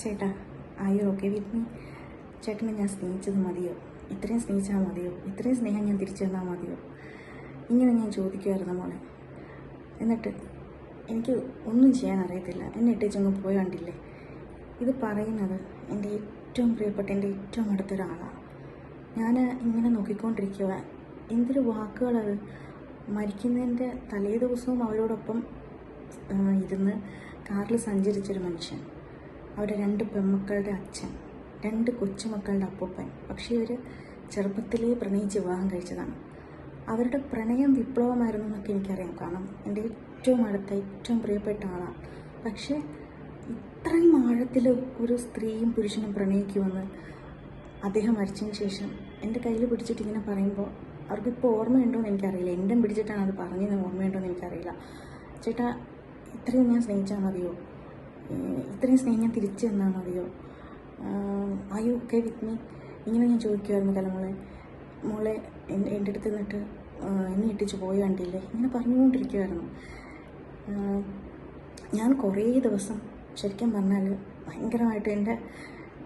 ചേട്ടാ ആയോ okay with me ചേട്ടനെ ഞാൻ സ്നേഹിച്ചത് മതിയോ? ഇത്രയും സ്നേഹിച്ചാൽ മതിയോ? ഇത്രയും സ്നേഹം ഞാൻ തിരിച്ചു തന്നാൽ മതിയോ? ഇങ്ങനെ ഞാൻ ചോദിക്കുമായിരുന്നു മോളെ. എന്നിട്ട് എനിക്ക് ഒന്നും ചെയ്യാൻ അറിയത്തില്ല. എന്നെ ഇട്ടേച്ചങ്ങ് പോയി കണ്ടില്ലേ? ഇത് പറയുന്നത് എന്റെ ഏറ്റവും പ്രിയപ്പെട്ട എന്റെ ഏറ്റവും അടുത്തൊരാളാണ് ഞാൻ ഇങ്ങനെ നോക്കിക്കൊണ്ടിരിക്കുക എന്തൊരു വാക്കുകളത്? മരിക്കുന്നതിന്റെ തലേ ദിവസവും അവരോടൊപ്പം ഇരുന്ന് കാറിൽ സഞ്ചരിച്ചൊരു മനുഷ്യൻ. അവരുടെ രണ്ട് പെൺമക്കളുടെ അച്ഛൻ രണ്ട് കൊച്ചുമക്കളുടെ അപ്പൂപ്പൻ. പക്ഷേ ഇവർ ചെറുപ്പത്തിലേ പ്രണയിച്ച് വിവാഹം കഴിച്ചതാണ്. അവരുടെ പ്രണയം വിപ്ലവമായിരുന്നു എന്നൊക്കെ എനിക്കറിയാം. കാരണം എന്റെ ഏറ്റവും അടുത്ത ഏറ്റവും പ്രിയപ്പെട്ട ആളാണ് പക്ഷേ ഇത്രയും ആഴത്തിൽ ഒരു സ്ത്രീയും പുരുഷനും പ്രണയിക്കുമെന്ന് അദ്ദേഹം മരിച്ചതിന് ശേഷം എന്റെ കയ്യിൽ പിടിച്ചിട്ട് ഇങ്ങനെ പറയുമ്പോൾ അവർക്കിപ്പോൾ ഓർമ്മയുണ്ടോ എന്ന് എനിക്കറിയില്ല. എന്റെ പിടിച്ചിട്ടാണ് അത് പറഞ്ഞതെന്ന് ഓർമ്മയുണ്ടോ എന്ന് എനിക്കറിയില്ല. ചേട്ടാ ഇത്രയും ഞാൻ സ്നേഹിച്ചാൽ മതിയോ? ഇത്രയും സ്നേഹം തിരിച്ചു അറിയോ ആ യു ഒക്കെ വിത്ത് മീ ഇങ്ങനെ ഞാൻ ചോദിക്കുമായിരുന്നു കലമോളെ. മോളെ എന്റെ എന്റെ അടുത്ത് നിന്നിട്ട് എന്നെ ഇട്ടിച്ച് പോയി കണ്ടില്ലേ? ഇങ്ങനെ പറഞ്ഞുകൊണ്ടിരിക്കുമായിരുന്നു ഞാൻ കുറേ ദിവസം ശരിക്കും പറഞ്ഞാൽ ഭയങ്കരമായിട്ട് എന്റെ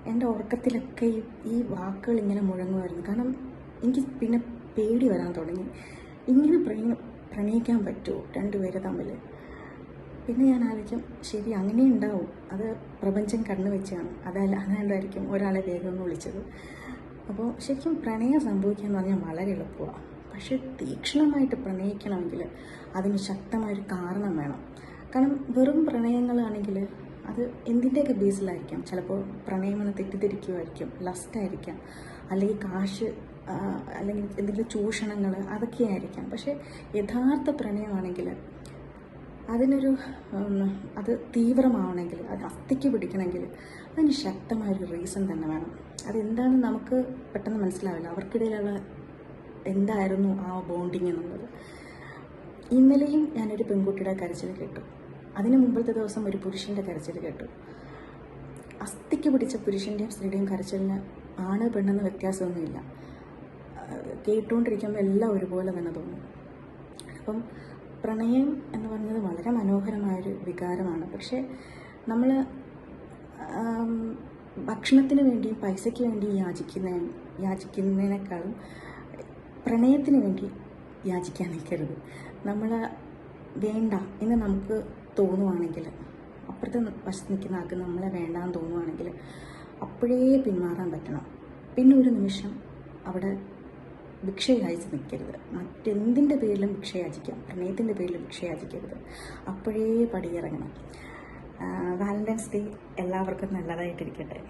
എന്റെ ഉറക്കത്തിലൊക്കെ ഈ ഈ വാക്കുകൾ ഇങ്ങനെ മുഴങ്ങുമായിരുന്നു കാരണം എനിക്ക് പിന്നെ പേടി വരാൻ തുടങ്ങി. ഇങ്ങനെ പ്രണയ പ്രണയിക്കാൻ പറ്റുമോ? രണ്ടുപേരെ തമ്മിൽ പിന്നെ ഞാൻ ആലോചിക്കും ശരി അങ്ങനെ ഉണ്ടാവും. അത് പ്രപഞ്ചം കണ്ണു വെച്ചാണ്. അതല്ല അതുകൊണ്ടായിരിക്കും ഒരാളെ വേഗം വിളിച്ചത്. അപ്പോൾ ശരിക്കും പ്രണയം സംഭവിക്കുക എന്ന് പറഞ്ഞാൽ വളരെ എളുപ്പമാണ് പക്ഷേ തീക്ഷ്ണമായിട്ട് പ്രണയിക്കണമെങ്കിൽ അതിന് ശക്തമായൊരു കാരണം വേണം. കാരണം വെറും പ്രണയങ്ങളാണെങ്കിൽ അത് എന്തിന്റെയൊക്കെ ബേസിലായിരിക്കാം? ചിലപ്പോൾ പ്രണയം പ്രണയമെന്ന് തെറ്റിദ്ധരിക്കുമായിരിക്കും ലസ്റ്റായിരിക്കാം അല്ലെങ്കിൽ കാശ് അല്ലെങ്കിൽ എന്തെങ്കിലും ചൂഷണങ്ങൾ അതൊക്കെയായിരിക്കാം. പക്ഷേ യഥാർത്ഥ പ്രണയമാണെങ്കിൽ അതിനൊരു അത് തീവ്രമാവണമെങ്കിൽ അത് അസ്ഥിക്ക് പിടിക്കണമെങ്കിൽ അതിന് ശക്തമായൊരു റീസൺ തന്നെ വേണം. അതെന്താണെന്ന് നമുക്ക് പെട്ടെന്ന് മനസ്സിലാവില്ല. അവർക്കിടയിലുള്ള എന്തായിരുന്നു ആ ബോണ്ടിങ് എന്നുള്ളത്. ഇന്നലെയും ഞാനൊരു പെൺകുട്ടിയുടെ കരച്ചിൽ കേട്ടു. അതിന് മുമ്പത്തെ ദിവസം ഒരു പുരുഷന്റെ കരച്ചിൽ കേട്ടു. അസ്ഥിക്ക് പിടിച്ച പുരുഷന്റെയും സ്ത്രീയുടെയും കരച്ചിലിന് ആണ് പെണ്ണെന്ന് വ്യത്യാസമൊന്നുമില്ല. കേട്ടുകൊണ്ടിരിക്കുമ്പോൾ എല്ലാം ഒരുപോലെ തന്നെ തോന്നും. അപ്പം പ്രണയം എന്ന് പറഞ്ഞത് വളരെ മനോഹരമായൊരു വികാരമാണ്. പക്ഷേ നമ്മൾ ഭക്ഷണത്തിന് വേണ്ടിയും പൈസയ്ക്ക് വേണ്ടിയും യാചിക്കുന്ന യാചിക്കുന്നതിനേക്കാളും പ്രണയത്തിന് വേണ്ടി യാചിക്കാൻ നിൽക്കരുത്. നമ്മൾ വേണ്ട എന്ന് നമുക്ക് തോന്നുവാണെങ്കിൽ അപ്പുറത്തെ വശത്ത് നിൽക്കുന്ന ആൾക്ക് നമ്മളെ വേണ്ടാന്ന് തോന്നുവാണെങ്കിൽ അപ്പോഴേ പിന്മാറാൻ പറ്റണം. പിന്നെ ഒരു നിമിഷം അവിടെ ഭിക്ഷയാചിച്ച് നിൽക്കരുത്. മറ്റെന്തിന്റെ പേരിലും ഭിക്ഷയാചിക്കാം. പ്രണയത്തിന്റെ പേരിൽ ഭിക്ഷയാചിക്കരുത്. അപ്പോഴേ പടിയിറങ്ങണം. വാലന്റൈൻസ് ഡേ എല്ലാവർക്കും നല്ലതായിട്ടിരിക്കട്ടെ.